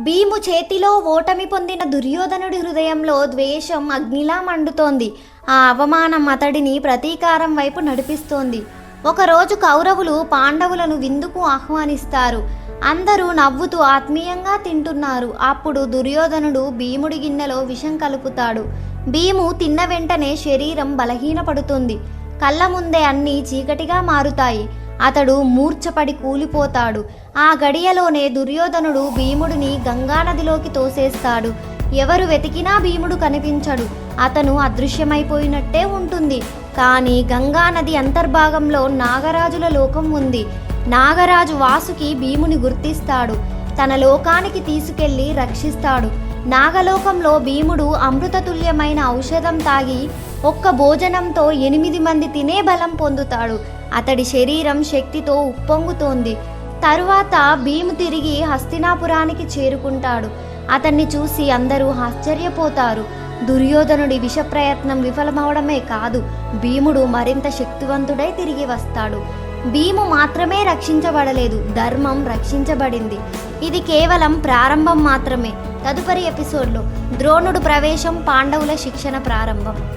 భీము చేతిలో ఓటమి పొందిన దుర్యోధనుడి హృదయంలో ద్వేషం అగ్నిలా మండుతోంది. ఆ అవమానం అతడిని ప్రతీకారం వైపు నడిపిస్తోంది. ఒకరోజు కౌరవులు పాండవులను విందుకు ఆహ్వానిస్తారు. అందరూ నవ్వుతూ ఆత్మీయంగా తింటున్నారు. అప్పుడు దుర్యోధనుడు భీముడి గిన్నెలో విషం కలుపుతాడు. భీము తిన్న వెంటనే శరీరం బలహీనపడుతుంది. కళ్ళ ముందే అన్నీ చీకటిగా మారుతాయి. అతడు మూర్ఛపడి కూలిపోతాడు. ఆ గడియలోనే దుర్యోధనుడు భీముడిని గంగానదిలోకి తోసేస్తాడు. ఎవరు వెతికినా భీముడు కనిపించడు. అతను అదృశ్యమైపోయినట్టే ఉంటుంది. కానీ గంగానది అంతర్భాగంలో నాగరాజుల లోకం ఉంది. నాగరాజు వాసుకి భీముని గుర్తిస్తాడు. తన లోకానికి తీసుకెళ్ళి రక్షిస్తాడు. నాగలోకంలో భీముడు అమృతతుల్యమైన ఔషధం తాగి ఒక్క భోజనంతో ఎనిమిది మంది తినే బలం పొందుతాడు. అతడి శరీరం శక్తితో ఉప్పొంగుతోంది. తరువాత భీము తిరిగి హస్తినాపురానికి చేరుకుంటాడు. అతన్ని చూసి అందరూ ఆశ్చర్యపోతారు. దుర్యోధనుడి విష ప్రయత్నం విఫలమవడమే కాదు భీముడు మరింత శక్తివంతుడై తిరిగి వస్తాడు. భీము మాత్రమే రక్షించబడలేదు ధర్మం రక్షించబడింది. ఇది కేవలం ప్రారంభం మాత్రమే. తదుపరి ఎపిసోడ్లో ద్రోణుడు ప్రవేశం పాండవుల శిక్షణ ప్రారంభం.